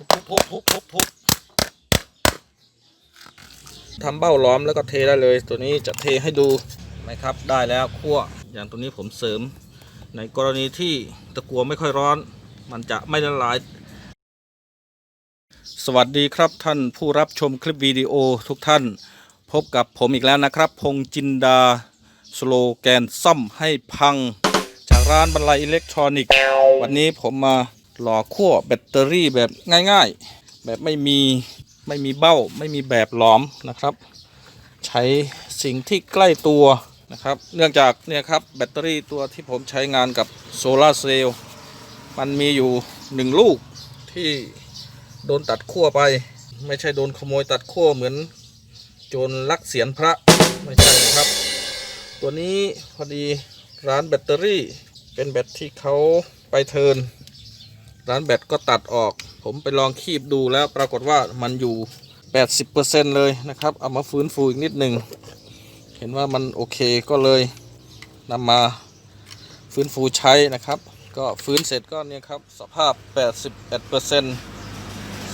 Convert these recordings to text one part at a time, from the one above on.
ทุบทุบทุบทุบทุบทำเบ้าล้อมแล้วก็เทได้เลย ตัวนี้จะเทให้ดูไหมครับได้แล้วคั่วอย่างตัวนี้ผมเสริม ในกรณีที่ตะกัวไม่ค่อยร้อน มันจะไม่ละลาย สวัสดีครับท่านผู้รับชมคลิปวิดีโอทุกท่าน พบกับผมอีกแล้วนะครับ พงจินดา สโลแกนซ่อมให้พัง จากร้านบรรลัยอิเล็กทรอนิกส์วันนี้ผมมา หล่อขั้วแบตเตอรี่แบบง่ายๆ แบบไม่มีไม่มีเบ้าไม่มีแบบหลอมนะครับ ใช้สิ่งที่ใกล้ตัวนะครับ เนื่องจากเนี่ยครับแบตเตอรี่ตัวที่ผมใช้งานกับโซลาร์เซลล์มันมีอยู่หนึ่งลูกที่โดนตัดขั้วไป ไม่ใช่โดนขโมยตัดขั้วเหมือนโจรลักเสียนพระไม่ใช่นะครับ ตัวนี้พอดีร้านแบตเตอรี่เป็นแบตที่เขาไปเทิร์น ร้านแบตก็ตัดออก ผมไปลองคีบดูแล้วปรากฏว่ามันอยู่ 80%เลยนะครับ เอามาฟื้นฟูอีกนิดหนึ่ง เห็นว่ามันโอเคก็เลยนำมาฟื้นฟูใช้นะครับ ก็ฟื้นเสร็จก็เนี่ยครับ สภาพ 81%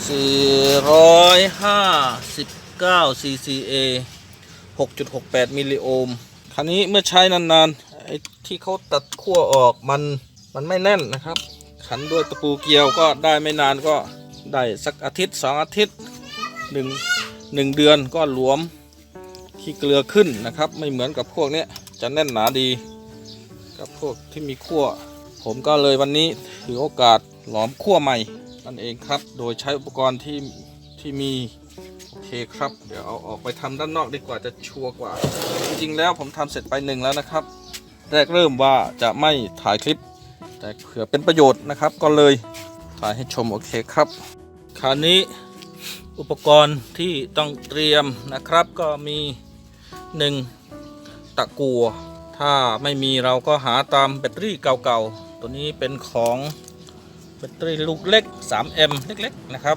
459 cca 6.68 มิลลิโอห์มคราวนี้เมื่อใช้นานๆไอ้ที่เขาตัดขั้วออกมันมันไม่แน่นนะครับ ขันด้วยตะปูเกลียวก็ได้ไม่นานก็ได้สักอาทิตย์สองอาทิตย์หนึ่งหนึ่งเดือนก็หลวมขี้เกลือขึ้นนะครับ ไม่เหมือนกับพวกนี้จะแน่นหนาดี กับพวกที่มีขั้วผมก็เลยวันนี้ถือโอกาสหลอมขั้วใหม่นั่นเองครับ โดยใช้อุปกรณ์ที่ที่มีโอเคครับ เดี๋ยวเอาออกไปทำด้านนอกดีกว่าจะชัวร์กว่า จริงๆแล้วผมทำเสร็จไปหนึ่งแล้วนะครับ แรกเริ่มว่าจะไม่ถ่ายคลิป แต่เผื่อเป็นประโยชน์นะครับก็เลยถ่ายให้ชมโอเคครับคราวนี้อุปกรณ์ที่ต้องเตรียมนะครับ ก็มี 1. ตะกัว ถ้าไม่มีเราก็หาตามแบตเตอรี่เก่าๆ ตัวนี้เป็นของแบตเตอรี่ลูกเล็ก 3M เล็กๆนะครับ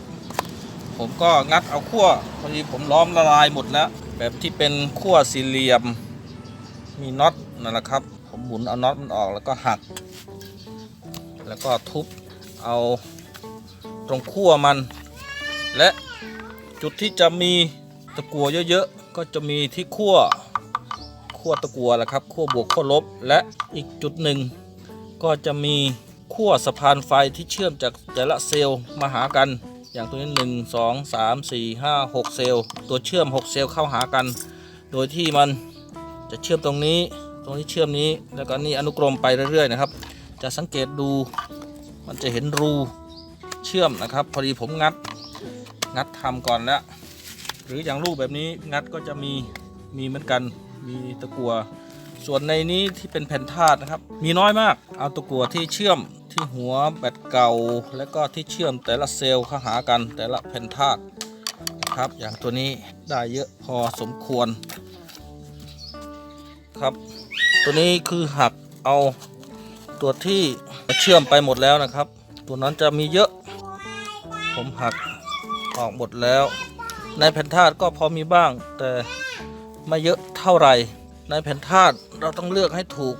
ผมก็งัดเอาขั้วพอดีผมล้อมละลายหมดแล้ว แบบที่เป็นขั้วสี่เหลี่ยม มีน็อตนั่นแหละครับ ผมหมุนเอาน็อตมันออกแล้วก็หัก แล้วก็ทุบเอาตรงขั้วมัน และจุดที่จะมีตะกัวเยอะๆก็จะมีที่ขั้วขั้วตะกัวแหละครับขั้วบวกขั้วลบ และอีกจุดหนึ่งก็จะมีขั้วสะพานไฟที่เชื่อมจากแต่ละเซลล์มาหากัน อย่างตัวนี้หนึ่งสองสามสี่ห้าหกเซลล์ ตัวเชื่อม6เซลล์เข้าหากัน โดยที่มันจะเชื่อมตรงนี้ ตรงนี้เชื่อมนี้ แล้วก็นี่อนุกรมไปเรื่อยๆนะครับ จะสังเกตดูมันจะเห็นรูเชื่อมนะครับ พอดีผมงัดงัดทำก่อนแล้วหรืออย่างรูปแบบนี้งัดก็จะมีมีเหมือนกันมีตะกัว ส่วนในนี้ที่เป็นแผ่นธาตุนะครับ มีน้อยมากเอาตะกัวที่เชื่อมที่หัวแบตเก่า แล้วก็ที่เชื่อมแต่ละเซลล์เข้าหากันแต่ละแผ่นธาตุครับอย่างตัวนี้ได้เยอะพอสมควรครับ ตัวนี้คือหักเอา ตัวที่เชื่อมไปหมดแล้วนะครับ ตัวนั้นจะมีเยอะ ผมหักออกหมดแล้ว ในแผ่นธาตุก็พอมีบ้าง แต่ไม่เยอะเท่าไหร่ ในแผ่นธาตุเราต้องเลือกให้ถูก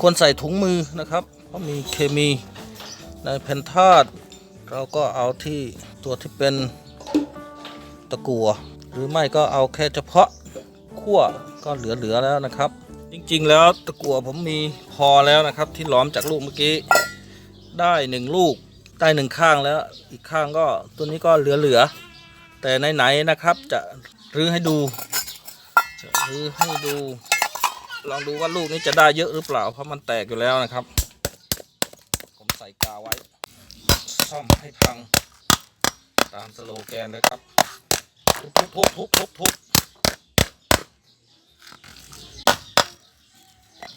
ควรใส่ถุงมือนะครับ เพราะมีเคมี ในแผ่นธาตุเราก็เอาที่ตัวที่เป็นตะกั่วหรือไม่ก็เอาแค่เฉพาะขั้วก็เหลือๆแล้วนะครับ จริงๆแล้วตะกั่วผมมีพอแล้วนะครับ ที่หลอมจากลูกเมื่อกี้ ได้หนึ่งลูกได้หนึ่งข้างแล้วอีกข้างก็ตัวนี้ก็เหลือๆแต่ไหนๆนะครับจะรื้อให้ดูจะรื้อให้ดู ลองดูว่าลูกนี้จะได้เยอะหรือเปล่า เพราะมันแตกอยู่แล้วนะครับ ผมใส่กาวไว้ ซ่อมให้พัง ตามสโลแกนเลยครับทุบทุบทุบทุบทุบทุบ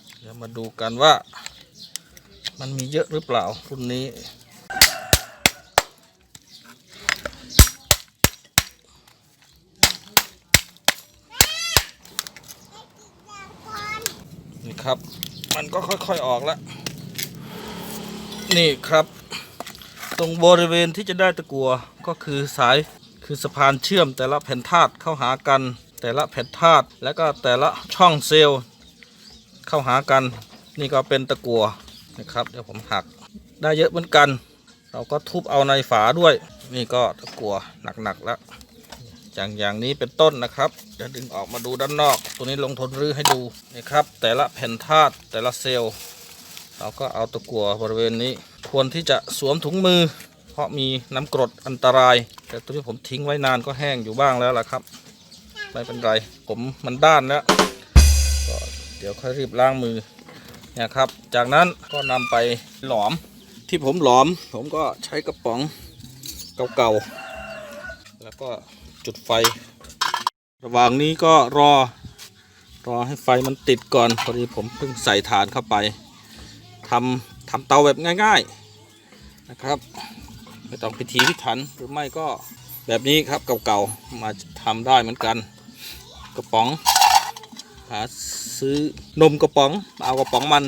เดี๋ยวมาดูกันว่า มันมีเยอะหรือเปล่ารุ่นนี้นี่ครับ มันก็ค่อยๆออกแล้วนี่ครับ ตรงบริเวณที่จะได้ตะกัวก็คือสายคือสะพานเชื่อมแต่ละแผ่นธาตุเข้าหากัน แต่ละแผ่นธาตุแล้วก็แต่ละช่องเซลล์ เข้าหากัน นี่ก็เป็นตะกัวนะครับ เดี๋ยวผมหักได้เยอะเหมือนกัน เราก็ทุบเอาในฝาด้วย นี่ก็ตะกัวหนักๆแล้วอย่างอย่างนี้เป็นต้นนะครับจะดึงออกมาดูด้านนอก ตัวนี้ลงทนรื้อให้ดูนี่ครับ แต่ละแผ่นธาตุแต่ละเซลล์เราก็เอาตะกัวบริเวณนี้ ควรที่จะสวมถุงมือ เพราะมีน้ำกรดอันตราย แต่ตัวนี้ผมทิ้งไว้นานก็แห้งอยู่บ้างแล้วล่ะครับ ไม่เป็นไร ผมมันด้านแล้วก็ เดี๋ยวค่อยรีบล้างมือเนี่ยครับ จากนั้นก็นำไปหลอมที่ผมหลอม ผมก็ใช้กระป๋องเก่าๆแล้วก็จุดไฟ ระหว่างนี้ก็รอรอให้ไฟมันติดก่อนพอดีผมเพิ่งใส่ฐานเข้าไปทำทำเตาแบบง่ายๆนะครับไม่ต้องพิธีพิถันหรือไม่ก็แบบนี้ครับเก่าๆมาทำได้เหมือนกัน กระป๋องหา ซื้อนมกระป๋อง เอากระป๋องมัน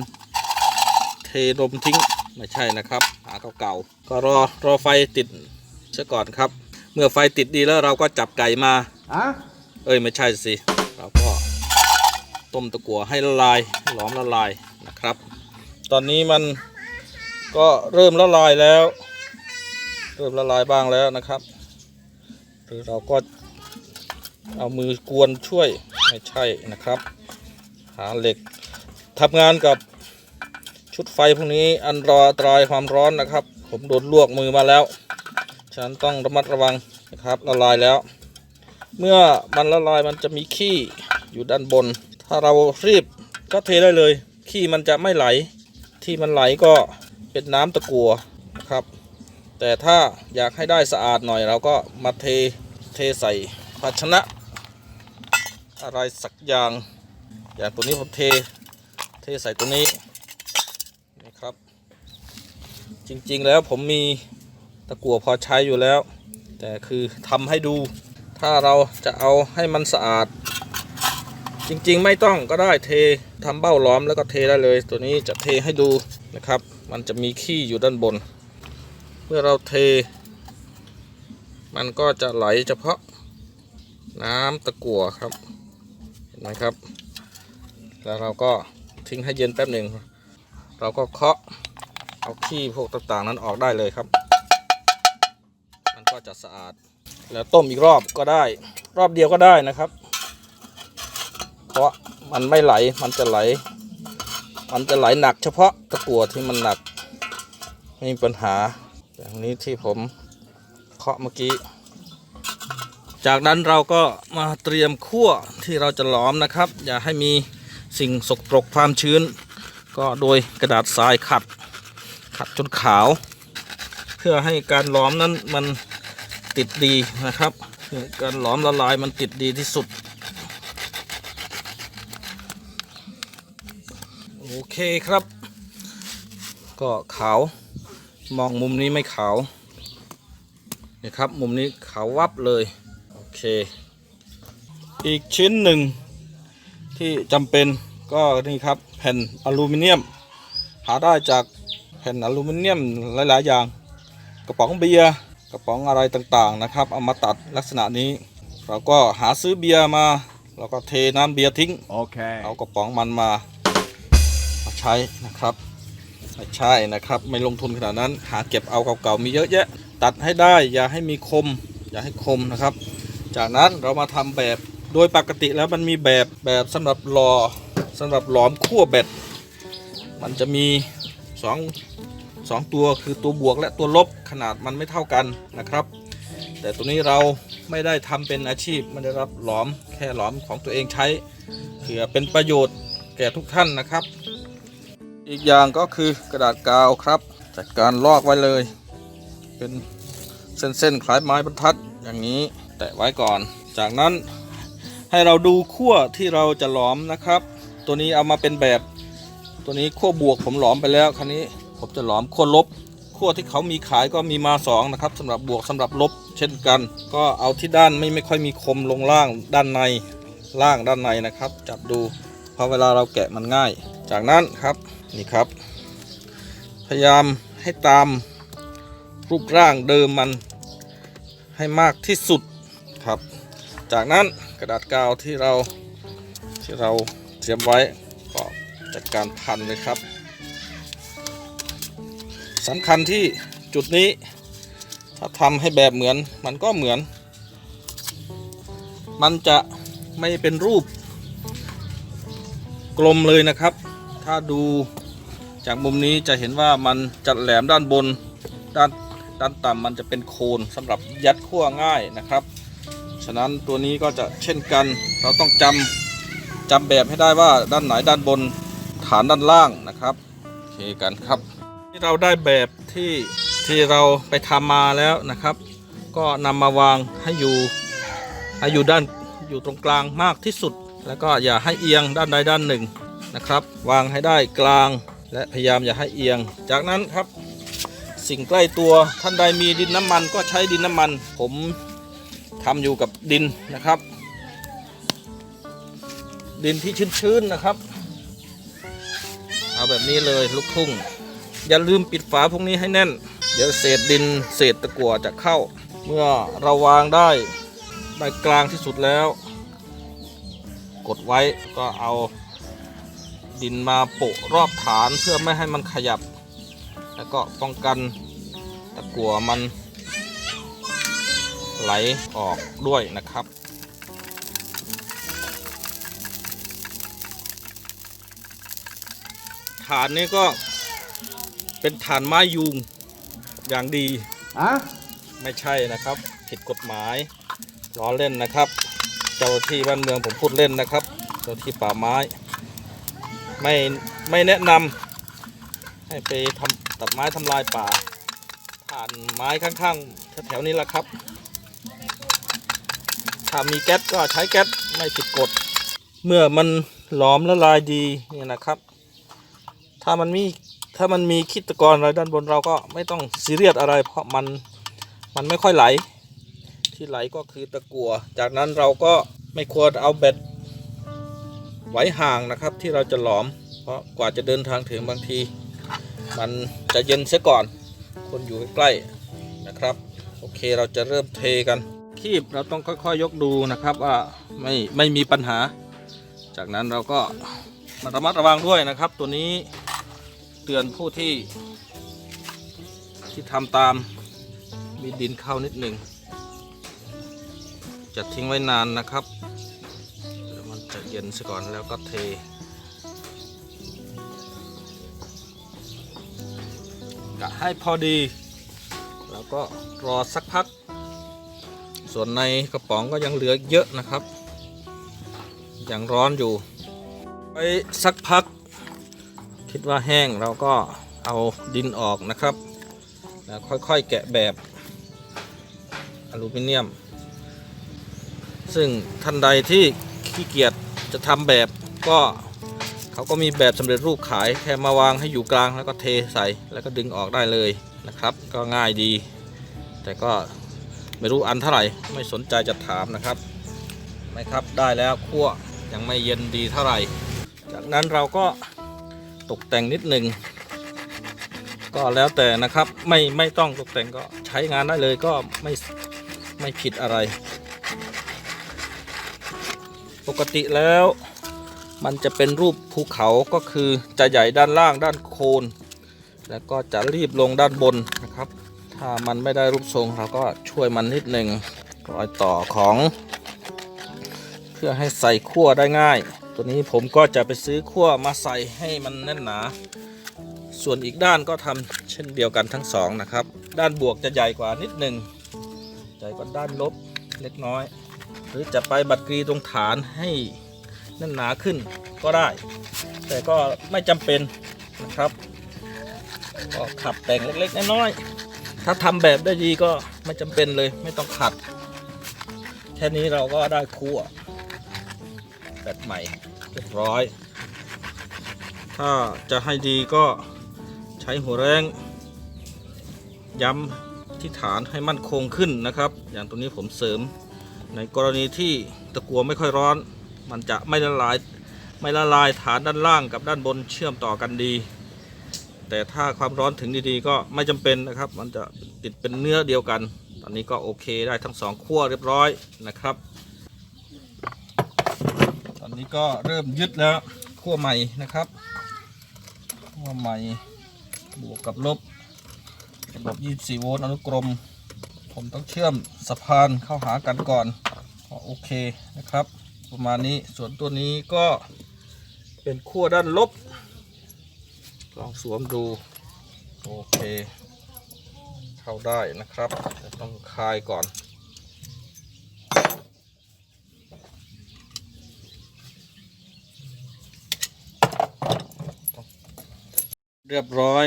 เทนมทิ้งไม่ใช่นะครับ หาเก่าๆก็รอรอไฟติดซะก่อนครับ เมื่อไฟติดดีแล้วเราก็จับไก่มาอะเอ้ยไม่ใช่สิเราก็ต้มตะกั่วให้ละลายหลอมละลายนะครับ ตอนนี้มันก็เริ่มละลายแล้ว เริ่มละลายบ้างแล้วนะครับหรือเราก็เอามือกวนช่วยไม่ใช่นะครับ หาเหล็กทำงานกับชุดไฟพวกนี้อันรอตรายความร้อนนะครับ ผมโดนลวกมือมาแล้ว ฉะนั้นต้องระมัดระวังนะครับละลายแล้ว เมื่อมันละลายมันจะมีขี้อยู่ด้านบน ถ้าเรารีบก็เทได้เลย ขี้มันจะไม่ไหล ที่มันไหลก็เป็นน้ำตะกัวนะครับ แต่ถ้าอยากให้ได้สะอาดหน่อยเราก็มาเทเทใส่ภาชนะ อะไรสักอย่าง อย่างตัวนี้ผมเท เทใส่ตัวนี้นี่ครับ จริงๆแล้วผมมีตะกัวพอใช้อยู่แล้ว แต่คือทำให้ดู ถ้าเราจะเอาให้มันสะอาด จริงๆไม่ต้องก็ได้เททำเบ้าล้อมแล้วก็เทได้เลย ตัวนี้จะเทให้ดูนะครับ มันจะมีขี้อยู่ด้านบน เมื่อเราเท มันก็จะไหลเฉพาะน้ำตะกั่วครับ เห็นไหมครับ แล้วเราก็ทิ้งให้เย็นแป๊บหนึ่งเราก็เคาะเอาขี้พวกต่างๆ นั้นออกได้เลยครับ มันก็จะสะอาด แล้วต้มอีกรอบก็ได้ รอบเดียวก็ได้นะครับ เพราะมันไม่ไหลมันจะไหล มันจะไหลหนักเฉพาะตะกั่วที่มันหนักไม่มีปัญหา อย่างนี้ที่ผมเคาะเมื่อกี้ จากนั้นเราก็มาเตรียมคั่วที่เราจะหลอมนะครับ อย่าให้มี สิ่งสกปรกความชื้น ก็โดยกระดาษทรายขัด ขัดจนขาว เพื่อให้การหลอมนั้นมันติดดีนะครับ การหลอมละลายมันติดดีที่สุด โอเคครับ ก็ขาวมองมุมนี้ไม่ขาวนี่ครับ มุมนี้ขาววับเลย โอเค อีกชิ้นหนึ่ง ที่จำเป็นก็นี่ครับแผ่นอลูมิเนียม หาได้จากแผ่นอลูมิเนียมหลายๆ อย่าง กระป๋องเบียร์กระป๋องอะไรต่างๆนะครับ เอามาตัดลักษณะนี้ เราก็หาซื้อเบียร์มาเราก็เทน้ำเบียร์ทิ้ง Okay. เอากระป๋องมันมามาใช้นะครับไม่ใช่นะครับ ไม่ลงทุนขนาดนั้น หาเก็บเอาเก่าๆมีเยอะแยะ ตัดให้ได้อย่าให้มีคม อย่าให้คมนะครับ จากนั้นเรามาทำแบบ โดยปกติแล้วมันมีแบบแบบสำหรับรอสำหรับหลอมขั้วแบตมันจะมีสองสองตัวคือตัวบวกและตัวลบขนาดมันไม่เท่ากันนะครับ แต่ตัวนี้เราไม่ได้ทำเป็นอาชีพไม่ได้รับหลอมแค่หลอมของตัวเองใช้เพื่อเป็นประโยชน์แก่ทุกท่านนะครับ อีกอย่างก็คือกระดาษกาวครับจัดการลอกไว้เลย เป็นเส้นๆคล้ายไม้บรรทัดอย่างนี้แตะไว้ก่อน จากนั้น ให้เราดูขั้วที่เราจะหลอมนะครับ ตัวนี้เอามาเป็นแบบ ตัวนี้ขั้วบวกผมหลอมไปแล้วคราวนี้ผมจะหลอมขั้วลบขั้วที่เขามีขายก็มีมาสองนะครับสำหรับบวกสำหรับลบเช่นกัน ก็เอาที่ด้านไม่ไม่ค่อยมีคมลงล่างด้านในล่างด้านในนะครับ จับดูเพราะเวลาเราแกะมันง่าย จากนั้นครับนี่ครับ พยายามให้ตามรูปร่างเดิมมันให้มากที่สุดครับ จากนั้น กระดาษกาวที่เราที่เราเตรียมไว้ก็จัดการพันเลยครับสำคัญที่จุดนี้ ถ้าทำให้แบบเหมือนมันก็เหมือน มันจะไม่เป็นรูป กลมเลยนะครับ ถ้าดูจากมุมนี้จะเห็นว่ามันจะแหลมด้านบนด้านด้านต่ำมันจะเป็นโคนสำหรับยัดขั้วง่ายนะครับ ฉะนั้นตัวนี้ก็จะเช่นกัน เราต้องจำจำแบบให้ได้ว่าด้านไหนด้านบนฐานด้านล่างนะครับโอเคกันครับที่เราได้แบบที่ที่เราไปทำมาแล้วนะครับ ก็นำมาวางให้อยู่ให้อยู่ด้านอยู่ตรงกลางมากที่สุด แล้วก็อย่าให้เอียงด้านใดด้านหนึ่งนะครับ วางให้ได้กลาง และพยายามอย่าให้เอียง จากนั้นครับ สิ่งใกล้ตัวท่านใดมีดินน้ำมันก็ใช้ดินน้ำมัน ผม ทำอยู่กับดินนะครับ ดินที่ชื้นๆนะครับ เอาแบบนี้เลยลูกทุ่ง อย่าลืมปิดฝาพวกนี้ให้แน่น เดี๋ยวเศษดินเศษตะกั่วจะเข้า เมื่อเราวางได้ได้กลางที่สุดแล้ว กดไว้ก็เอาดินมาโปะรอบฐานเพื่อไม่ให้มันขยับ แล้วก็ป้องกันตะกั่วมัน ไหลออกด้วยนะครับ ฐานนี้ก็เป็นฐานไม้ยุงอย่างดีอะไม่ใช่นะครับ ผิดกฎหมายล้อเล่นนะครับ เจ้าที่บ้านเมืองผมพูดเล่นนะครับ เจ้าที่ป่าไม้ ไม่ไม่แนะนำให้ไปทำตัดไม้ทำลายป่า ผ่านไม้ข้างๆแถวๆนี้แหละครับ ถ้ามีแก๊สก็ใช้แก๊สไม่ผิดกฎ เมื่อมันหลอมละลายดีเนี่ยนะครับ ถ้ามันมีถ้ามันมีคิดตะกอนอะไรด้านบนเราก็ไม่ต้องซีเรียสอะไร เพราะมันมันไม่ค่อยไหล ที่ไหลก็คือตะกัวจากนั้นเราก็ไม่ควรเอาเบ็ดไว้ห่างนะครับที่เราจะหลอม เพราะกว่าจะเดินทางถึงบางที มันจะเย็นเสียก่อน คนอยู่ใกล้ๆนะครับ โอเคเราจะเริ่มเทกัน คีบเราต้องค่อยๆยกดูนะครับว่าไม่ไม่มีปัญหา จากนั้นเราก็มาระมัดระวังด้วยนะครับ ตัวนี้เตือนผู้ที่ ที่ทำตามมีดินเข้านิดหนึ่งจะทิ้งไว้นานนะครับเดี๋ยวมันจะเย็นซะก่อนแล้วก็เทกะให้พอดี แล้วก็รอสักพัก ส่วนในกระป๋องก็ยังเหลือเยอะนะครับ ยังร้อนอยู่ ไปสักพัก คิดว่าแห้งเราก็เอาดินออกนะครับแล้วค่อยๆแกะแบบอลูมิเนียม ซึ่งท่านใดที่ขี้เกียจจะทำแบบก็เขาก็มีแบบสำเร็จรูปขายแค่มาวางให้อยู่กลางแล้วก็เทใส่แล้วก็ดึงออกได้เลยนะครับ ก็ง่ายดี แต่ก็ ไม่รู้อันเท่าไหร่ไม่สนใจจะถามนะครับไม่ครับได้แล้วคั่วยังไม่เย็นดีเท่าไหร่ จากนั้นเราก็ตกแต่งนิดหนึ่งก็แล้วแต่นะครับไม่ไม่ต้องตกแต่งก็ใช้งานได้เลยก็ไม่ไม่ผิดอะไร ปกติแล้วมันจะเป็นรูปภูเขาก็คือจะใหญ่ด้านล่างด้านโคน แล้วก็จะรีบลงด้านบน ถ้ามันไม่ได้รูปทรงเราก็ช่วยมันนิดหนึ่งรอยต่อของ เพื่อให้ใส่ขั้วได้ง่าย ตัวนี้ผมก็จะไปซื้อขั้วมาใส่ให้มันแน่นหนา ส่วนอีกด้านก็ทำเช่นเดียวกันทั้งสองนะครับ ด้านบวกจะใหญ่กว่านิดหนึ่งใหญ่กว่าด้านลบเล็กน้อย หรือจะไปบัดกรีตรงฐานให้แน่นหนาขึ้นก็ได้ แต่ก็ไม่จำเป็นนะครับก็ขับแต่งเล็กๆน้อยๆ ถ้าทำแบบได้ดีก็ไม่จำเป็นเลยไม่ต้องขัด แค่นี้เราก็ได้คั่วแบบใหม่เรียบร้อย ถ้าจะให้ดีก็ใช้หัวแรงย้ำที่ฐานให้มั่นคงขึ้นนะครับ อย่างตัวนี้ผมเสริม ในกรณีที่ตะกัวไม่ค่อยร้อน มันจะไม่ละลายไม่ละลายฐานด้านล่างกับด้านบนเชื่อมต่อกันดี แต่ถ้าความร้อนถึงดีๆ ก็ไม่จำเป็นนะครับ มันจะติดเป็นเนื้อเดียวกัน ตอนนี้ก็โอเคได้ทั้งสองขั้วเรียบร้อยนะครับ ตอนนี้ก็เริ่มยึดแล้วขั้วใหม่นะครับขั้วใหม่บวกกับลบระบบ24โวลต์อนุกรม ผมต้องเชื่อมสะพานเข้าหากันก่อนก็โอเคนะครับ ประมาณนี้ส่วนตัวนี้ก็เป็นขั้วด้านลบ ลองสวมดู โอเค เข้าได้นะครับต้องคลายก่อน เรียบร้อย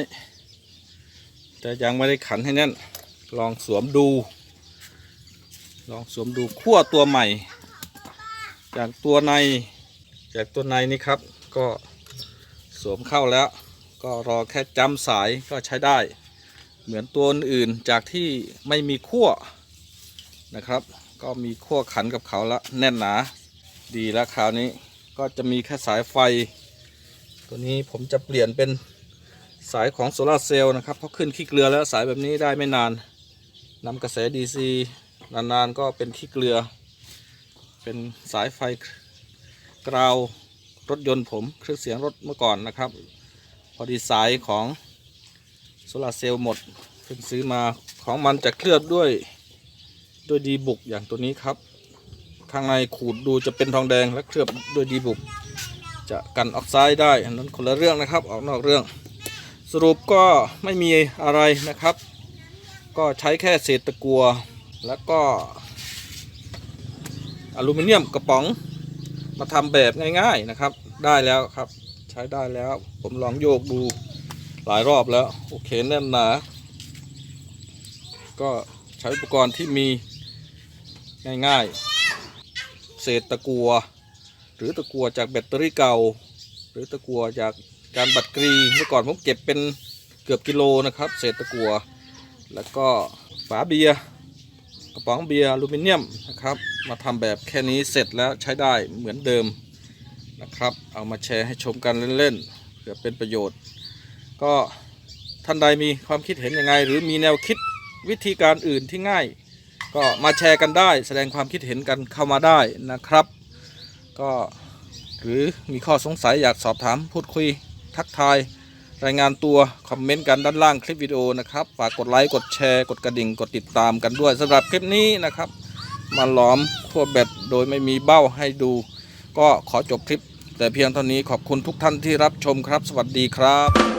แต่ยังไม่ได้ขันให้แน่น ลองสวมดู ลองสวมดูขั้วตัวใหม่ จากตัวในจากตัวในนี่ครับ ก็สวมเข้าแล้ว ก็รอแค่จำสายก็ใช้ได้ เหมือนตัวอื่นจากที่ไม่มีขั้วนะครับ ก็มีขั้วขันกับเขาละแน่นหนา ดีแล้วคราวนี้ก็จะมีแค่สายไฟ ตัวนี้ผมจะเปลี่ยนเป็นสายของโซลาเซลล์นะครับเพราะขึ้นขี้เกลือแล้วสายแบบนี้ได้ไม่นานนำกระแส DC นานๆก็เป็นขี้เกลือ เป็นสายไฟกราวรถยนต์ผมเครื่องเสียงรถเมื่อก่อนนะครับ อดีสายของโซลาร์เซลล์หมดเพิ่งซื้อมาของมันจะเคลือบด้วยด้วยดีบุกอย่างตัวนี้ครับ ข้างในขูดดูจะเป็นทองแดงและเคลือบด้วยดีบุก จะกันออกไซด์ได้อันนั้นคนละเรื่องนะครับ ออกนอกเรื่อง สรุปก็ไม่มีอะไรนะครับ ก็ใช้แค่เศษตะกัวแล้วก็อลูมิเนียมกระป๋องมาทำแบบง่าย ๆนะครับ ได้แล้วครับ ใช้ได้แล้ว ผมลองโยกดูหลายรอบแล้ว โอเคแน่นหนา ก็ใช้อุปกรณ์ที่มีง่ายๆ เศษตะกัว หรือตะกัวจากแบตเตอรี่เก่า หรือตะกัวจากการบัดกรีเมื่อก่อนผมเก็บเป็นเกือบกิโลนะครับ เศษตะกัว แล้วก็ฝาเบียร์กระป๋องเบียร์อลูมิเนียมนะครับ มาทำแบบแค่นี้เสร็จแล้วใช้ได้เหมือนเดิม นะครับ เอามาแชร์ให้ชมกันเล่นๆเพื่อเป็นประโยชน์ ก็ท่านใดมีความคิดเห็นยังไง หรือมีแนวคิดวิธีการอื่นที่ง่าย ก็มาแชร์กันได้ แสดงความคิดเห็นกันเข้ามาได้นะครับ ก็หรือมีข้อสงสัยอยากสอบถามพูดคุยทักทายรายงานตัว คอมเมนต์กันด้านล่างคลิปวิดีโอนะครับ ฝากกดไลค์ กดแชร์ กดกระดิ่ง กดติดตามกันด้วยสำหรับคลิปนี้นะครับ มาหลอมขั้วแบตโดยไม่มีเบ้าให้ดู ก็ขอจบคลิป แต่เพียงเท่านี้ขอบคุณทุกท่านที่รับชมครับ สวัสดีครับ